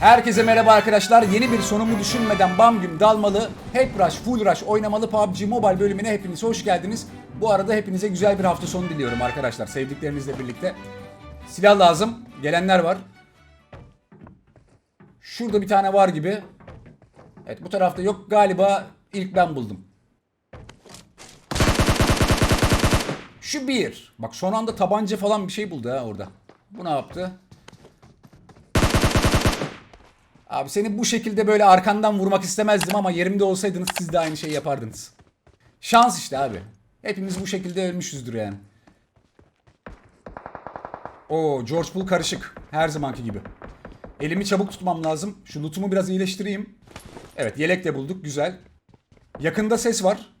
Herkese merhaba arkadaşlar. Yeni bir sonumu düşünmeden bam güm dalmalı, hep rush, full rush oynamalı PUBG Mobile bölümüne hepiniz hoş geldiniz. Bu arada hepinize güzel bir hafta sonu diliyorum arkadaşlar sevdiklerinizle birlikte. Silah lazım. Gelenler var. Şurada bir tane var gibi. Evet bu tarafta yok galiba ilk ben buldum. Şu bir. Bak son anda tabanca falan bir şey buldu ha orada. Bu ne yaptı? Abi seni bu şekilde böyle arkandan vurmak istemezdim ama yerimde olsaydınız siz de aynı şeyi yapardınız. Şans işte abi. Hepimiz bu şekilde ölmüşüzdür yani. O George Bull karışık. Her zamanki gibi. Elimi çabuk tutmam lazım. Şu lootumu biraz iyileştireyim. Evet yelek de bulduk. Güzel. Yakında ses var.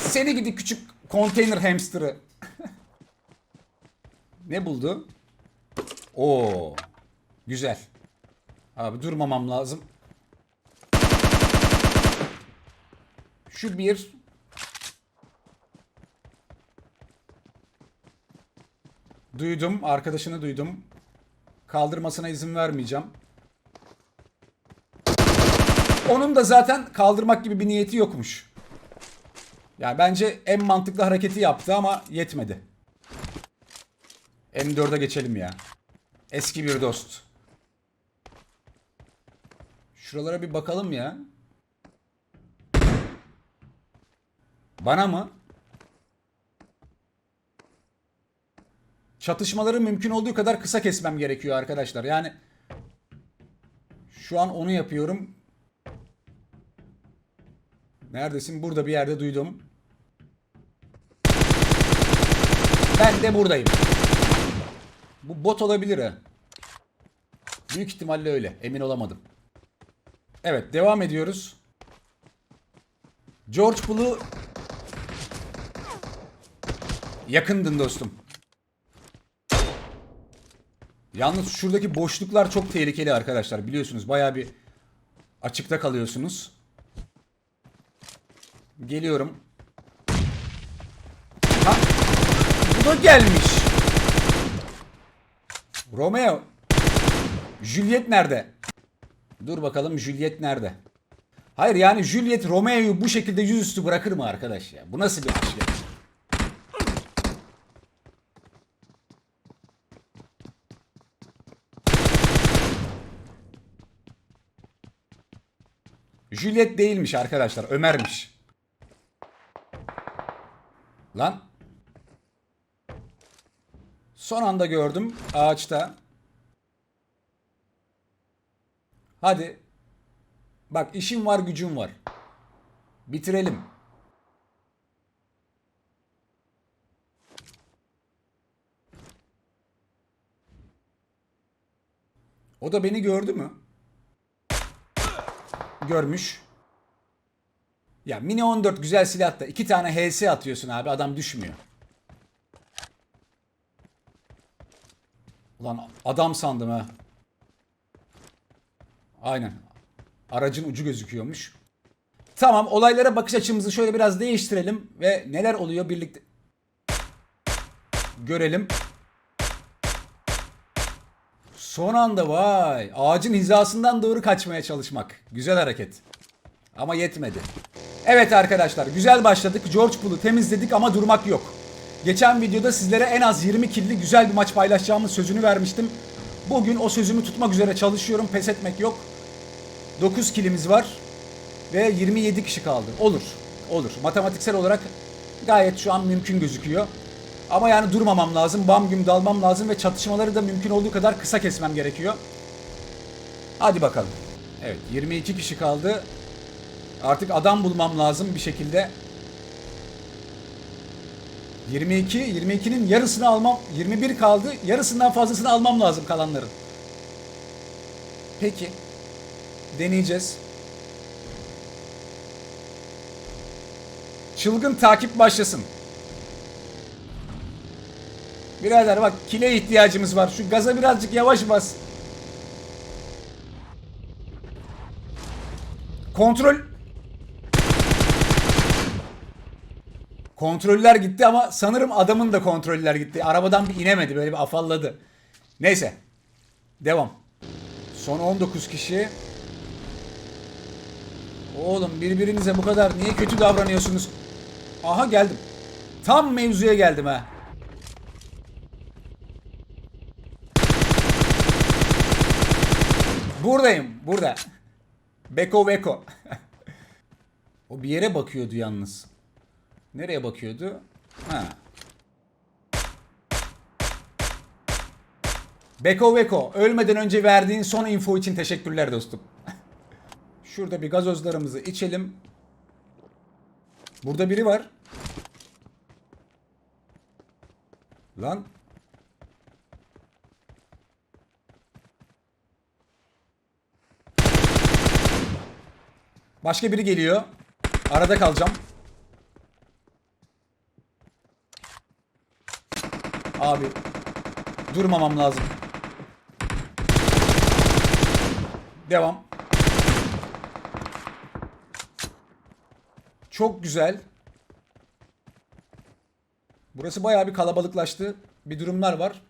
Seni gidi küçük konteyner hamster'ı. Ne buldu? Oo. Güzel. Abi durmamam lazım. Şu bir. Duydum. Arkadaşını duydum. Kaldırmasına izin vermeyeceğim. Onun da zaten kaldırmak gibi bir niyeti yokmuş. Yani bence en mantıklı hareketi yaptı ama yetmedi. M4'e geçelim ya. Eski bir dost. Şuralara bir bakalım ya. Bana mı? Çatışmaları mümkün olduğu kadar kısa kesmem gerekiyor arkadaşlar. Yani şu an onu yapıyorum. Neredesin? Burada bir yerde duydum. Ben de buradayım. Bu bot olabilir ha. Büyük ihtimalle öyle. Emin olamadım. Evet devam ediyoruz. George Bull'u yakındın dostum. Yalnız şuradaki boşluklar çok tehlikeli arkadaşlar. Biliyorsunuz baya bir açıkta kalıyorsunuz. Geliyorum. Ha, bu da gelmiş. Romeo. Juliet nerede? Dur bakalım Juliet nerede? Hayır yani Juliet Romeo'yu bu şekilde yüzüstü bırakır mı arkadaş ya? Bu nasıl bir aşk? Juliet değilmiş arkadaşlar. Ömer'miş. Lan. Son anda gördüm ağaçta. Hadi. Bak işim var gücüm var. Bitirelim. O da beni gördü mü? Görmüş. Ya Mini 14 güzel silah da iki tane HS atıyorsun abi adam düşmüyor. Ulan adam sandım ha. Aynen. Aracın ucu gözüküyormuş. Tamam olaylara bakış açımızı şöyle biraz değiştirelim ve neler oluyor birlikte görelim. Son anda vay ağacın hizasından doğru kaçmaya çalışmak. Güzel hareket. Ama yetmedi. Evet arkadaşlar güzel başladık. George Bull'u temizledik ama durmak yok. Geçen videoda sizlere en az 20 killi güzel bir maç paylaşacağımız sözünü vermiştim. Bugün o sözümü tutmak üzere çalışıyorum. Pes etmek yok. 9 kilimiz var. Ve 27 kişi kaldı. Olur. Olur. Matematiksel olarak gayet şu an mümkün gözüküyor. Ama yani durmamam lazım. Bam güm dalmam lazım ve çatışmaları da mümkün olduğu kadar kısa kesmem gerekiyor. Hadi bakalım. Evet 22 kişi kaldı. Artık adam bulmam lazım bir şekilde. 22, 22'nin yarısını almam, 21 kaldı. Yarısından fazlasını almam lazım kalanların. Peki. Deneyeceğiz. Çılgın takip başlasın. Birader bak kile ihtiyacımız var. Şu gaza birazcık yavaş bas. Kontrol Kontroller gitti ama sanırım adamın da kontroller gitti. Arabadan bir inemedi böyle bir afalladı. Neyse. Devam. Son 19 kişi. Oğlum birbirinize bu kadar niye kötü davranıyorsunuz? Aha geldim. Tam mevzuya geldim ha. Buradayım, burada. Beko Beko. o bir yere bakıyordu yalnız. Nereye bakıyordu? Ha. Beko Beko, ölmeden önce verdiğin son info için teşekkürler dostum. Şurada bir gazozlarımızı içelim. Burada biri var. Lan. Başka biri geliyor. Arada kalacağım. Abi. Durmamam lazım. Devam. Çok güzel. Burası bayağı bir kalabalıklaştı. Bir durumlar var.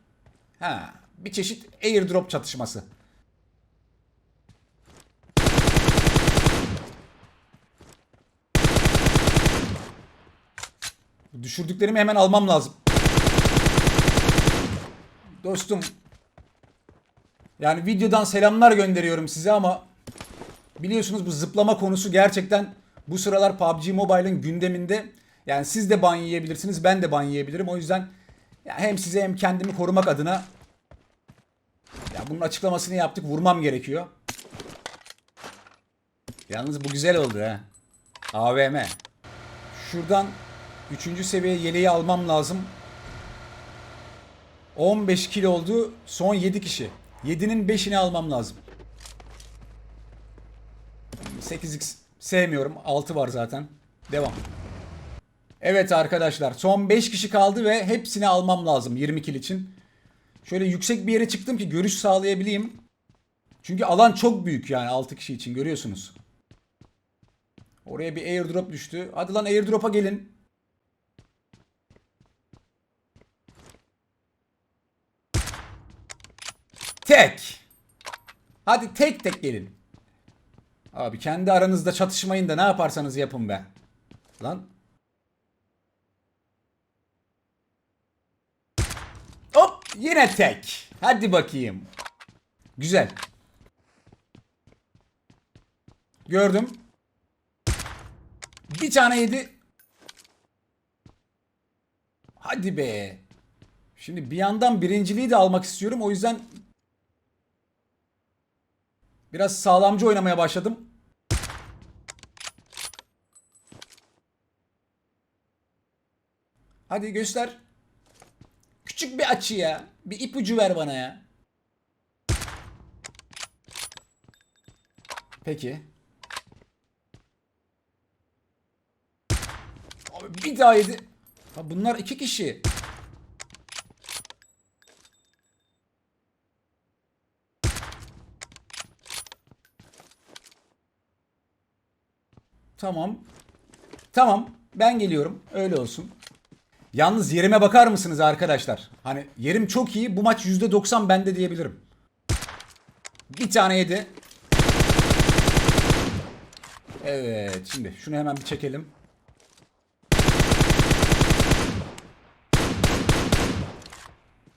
Ha, bir çeşit airdrop çatışması. Düşürdüklerimi hemen almam lazım. Dostum. Yani videodan selamlar gönderiyorum size ama biliyorsunuz bu zıplama konusu gerçekten bu sıralar PUBG Mobile'ın gündeminde. Yani siz de ban yiyebilirsiniz, ben de ban yiyebilirim. O yüzden ya hem size hem kendimi korumak adına ya bunun açıklamasını yaptık. Vurmam gerekiyor. Yalnız bu güzel oldu ha. AVM. Şuradan 3. seviye yeleği almam lazım. 15 kilo oldu. Son 7 kişi. 7'nin 5'ini almam lazım. 8x sevmiyorum. 6 var zaten. Devam. Evet arkadaşlar. Son 5 kişi kaldı ve hepsini almam lazım 20 kill için. Şöyle yüksek bir yere çıktım ki görüş sağlayabileyim. Çünkü alan çok büyük yani 6 kişi için görüyorsunuz. Oraya bir airdrop düştü. Hadi lan airdrop'a gelin. Tek. Hadi tek tek gelin. Abi kendi aranızda çatışmayın da ne yaparsanız yapın be. Lan. Hop yine tek. Hadi bakayım. Güzel. Gördüm. Bir tane yedi. Hadi be. Şimdi bir yandan birinciliği de almak istiyorum. O yüzden biraz sağlamcı oynamaya başladım. Hadi göster. Küçük bir açı ya. Bir ipucu ver bana ya. Peki. Abi bir daha yedi. Ha bunlar iki kişi. Tamam. Tamam. Ben geliyorum. Öyle olsun. Yalnız yerime bakar mısınız arkadaşlar? Hani yerim çok iyi. Bu maç %90 bende diyebilirim. Bir tane yedi. Evet. Şimdi şunu hemen bir çekelim.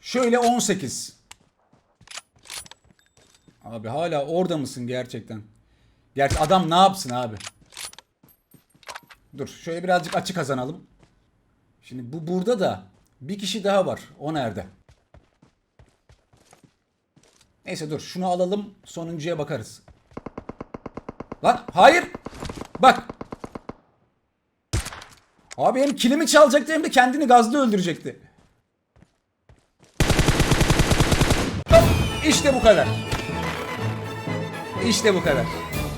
Şöyle 18. Abi hala orada mısın gerçekten? Gerçi adam ne yapsın abi? Dur şöyle birazcık açı kazanalım. Şimdi bu burada da bir kişi daha var. O nerede? Neyse dur şunu alalım sonuncuya bakarız. Lan hayır. Bak. Abi hem kilimi çalacaktı hem de kendini gazda öldürecekti. İşte bu kadar. İşte bu kadar.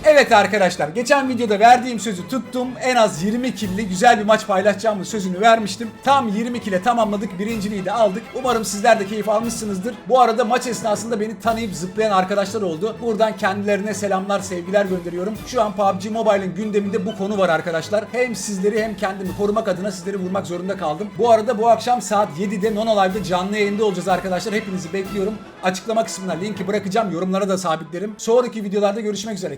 Evet arkadaşlar geçen videoda verdiğim sözü tuttum. En az 20 killi güzel bir maç paylaşacağımı sözünü vermiştim. Tam 20 kile tamamladık. Birinciliği de aldık. Umarım sizler de keyif almışsınızdır. Bu arada maç esnasında beni tanıyıp zıplayan arkadaşlar oldu. Buradan kendilerine selamlar, sevgiler gönderiyorum. Şu an PUBG Mobile'ın gündeminde bu konu var arkadaşlar. Hem sizleri hem kendimi korumak adına sizleri vurmak zorunda kaldım. Bu arada bu akşam saat 7'de Nono Live'da canlı yayında olacağız arkadaşlar. Hepinizi bekliyorum. Açıklama kısmına linki bırakacağım. Yorumlara da sabitlerim. Sonraki videolarda görüşmek üzere.